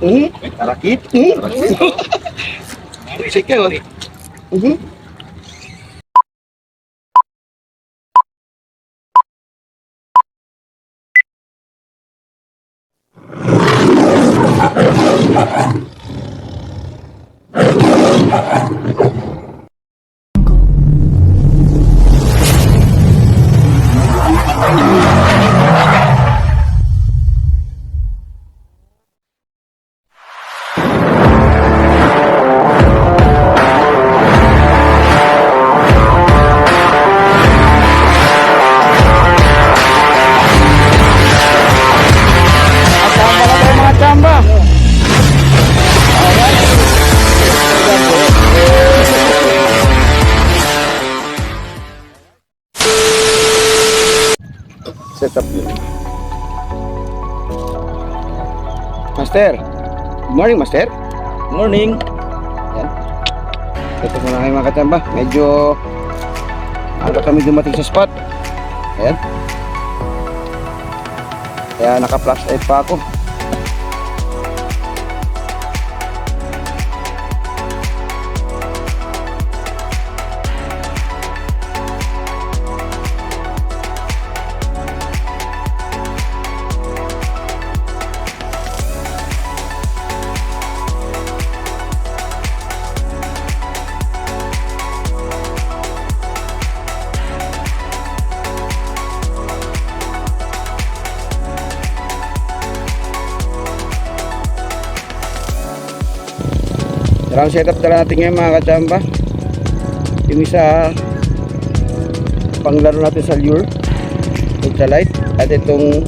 Eh, tarakit. Eh. Sige, oh. Set up yun. Master. Good morning, Master. Morning. Yan. Ito muna kayo mga kachamba. Medyo aga kami dumating sa spot. Ayan. Kaya naka-flashlight pa ako. Dalawang setup na natin ngayon mga kachamba. Yung isa panglaro natin sa lure ultralight. At itong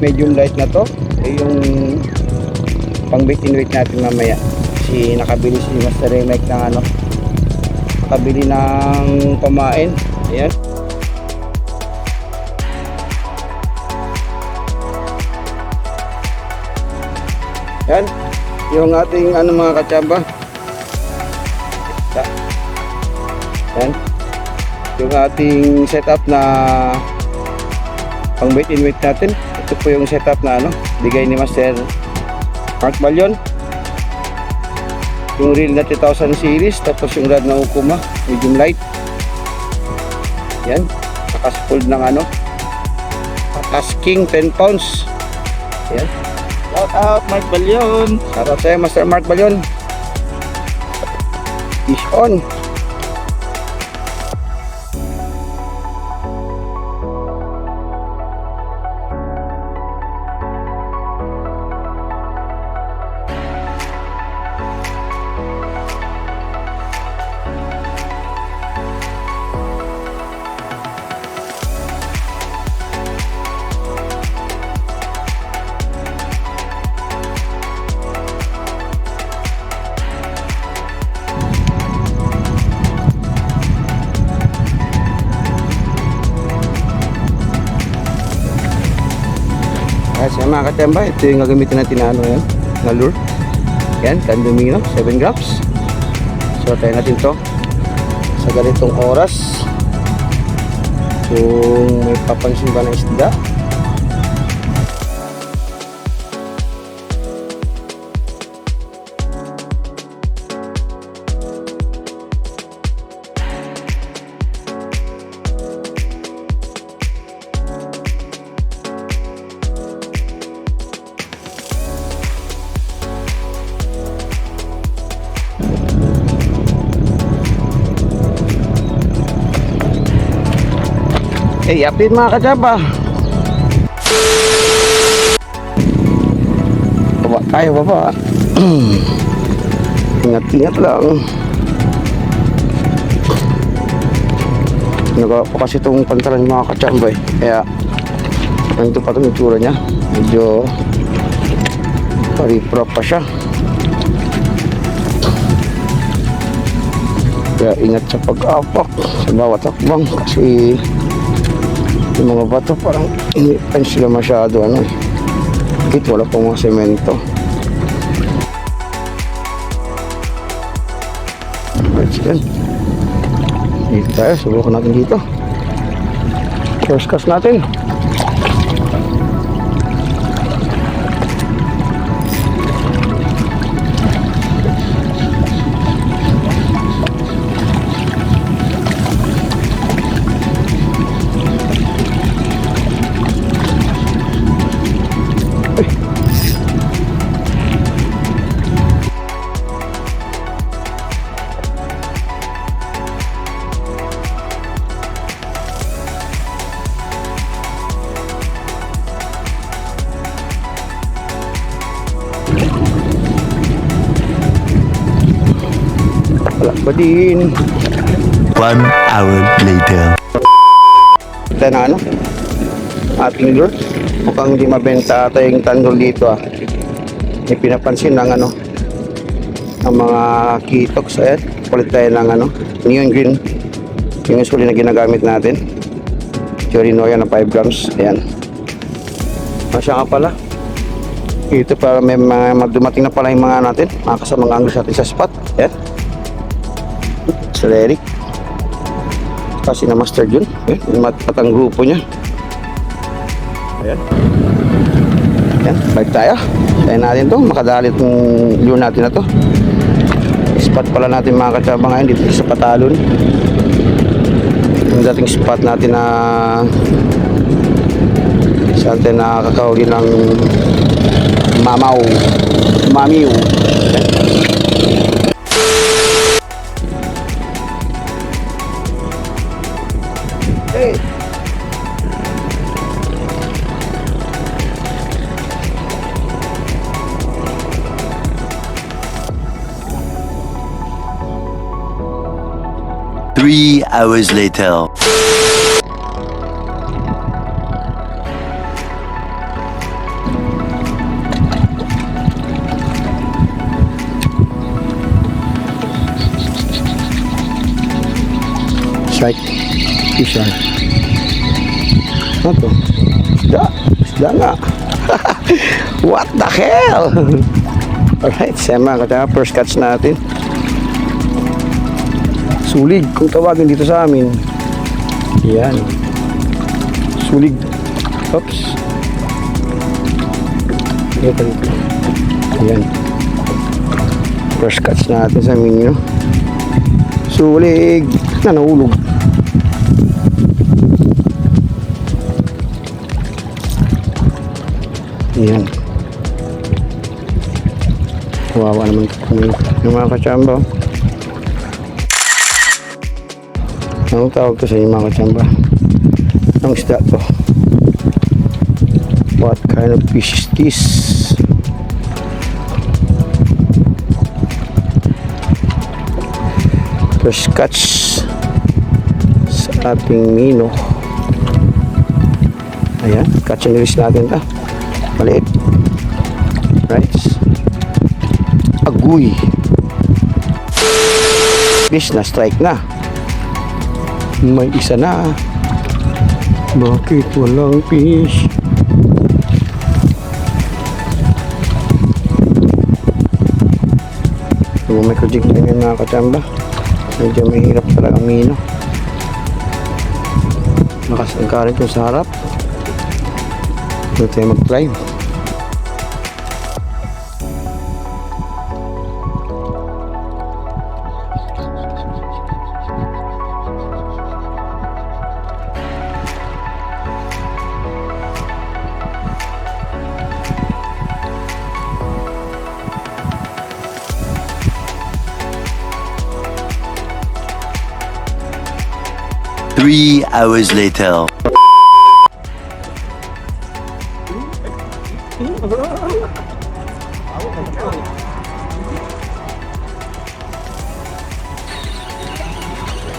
medium light na to ay yung pang bait in weight natin mamaya. Si nakabili si Master Remake ng ano. Nakabili ng pamain. Ayan yung ating ano mga katsamba Ta- yan. Yung ating setup na pang weight in weight natin. Ito po yung setup na ano bigay ni Master Mark Balyon. Yung reel na 3000 series tapos yung rod na Ukuma medium light. Yan. Nakaspooled ng ano tasking 10 pounds. Yan Shout out, Mark Balyon. Shoutout sa'yo, Master Mark Balyon. Fish on. Mga katemba, ito yung gagamitin natin na ano yan, na lure. Yan, Candomino, 7 grams. So, tayo natin to sa ganitong oras. Kung may papansin ba na isda. Eh, update mga kajaba. Baba tayo, baba. Ingat-ingat lang. Nagawa pa kasi itong pantalan mga kachamba eh. Kaya, ganito pa itong itsura niya. Medyo pariprop pa siya. Kaya ingat sa pag-apak sa bawat akbang kasi yung mga bato parang hindi pa sila masyado ano. Kahit wala pang mga semento. Right, yan. Dito tayo, subukan natin dito. First cast natin. Wala pa din. One hour later. Ito na ano? Ating lure. Mukhang hindi mabenta ata yung tandol dito ah. May pinapansin ng ano ang mga kitoks. Ayan. Kulit tayo ng ano neon green. Yung usually na ginagamit natin. Chorinoya na 5 grams. Ayan. Masya nga pala. Ito para may mga dumating na pala yung mga natin. Mga kasamang anglers natin sa spot. Sir Eric. Kasi na Master Jun. Eh, matang grupo niya. Ayan. Ayan balik tayo. Tayo natin to. Makadali itong lure natin na to. Spot pala natin mga katsaba ngayon. Dito sa Patalon yung dating spot natin na saan tayo nakakahuli ng mamaw mamiw ayan. Three hours later. Strike. Fish on. Ano to? Isda. Isda. What the hell? Alright, sema kaya first catch natin. Sulig kung tawagin dito sa amin. Yan. Sulig. Oops. Ito. Yan. First catch natin sa minyo. Sulig na nahulog. Yan. Kawawa naman kung yung mga kachamba. Anong tawag to sa inyo mga kachamba? Anong isda to? What kind of fish is this? First catch sa ating mino. Ayan, catch and release natin ta. Maliit. Right. Aguy. Fish na strike na. May isa na. Bakit walang fish? Yung may kajig din yung mga kachamba. Medyo mahirap talaga mino. Nakasangkarin ko sa harap. Ito tayo mag-drive. Three hours later.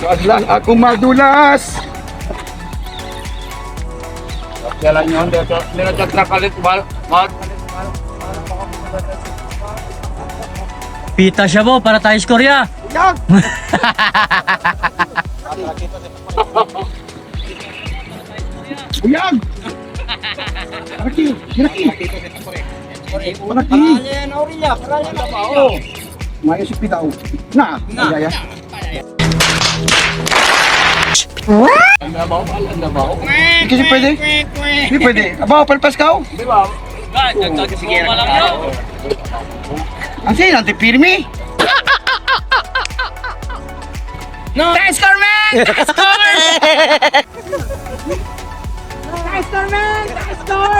Wag lang ako madulas. Kailan nyo, nilagyan na kalit mal. Mal. Pita siya mo para tayo skorya. Yan! Yan! Malaki! Malaki! Malaki! Maya si Pitaw. Na! Na! Ang labaw, ang labaw. Kasi pwede. Hindi pwede. Aba, palpas ka Di ba? Ang sa'yo, antipirmi. No. Thanks, Carmen! Thanks, Carmen! Thanks, Carmen! Thanks, Carmen!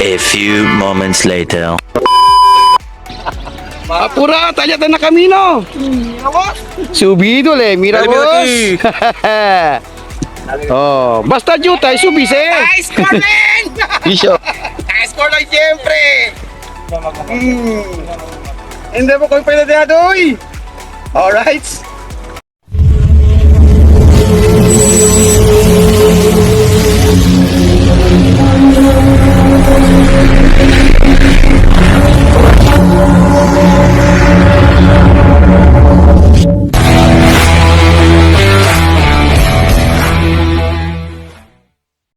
A few moments later. Apura, talyatan na kami, no? Subido le, mira boss. oh, basta jutay, subis eh. Thanks, Carmen! Isyo. Thanks, Carmen, siyempre! Hindi mo ko pwede na doy. Alright.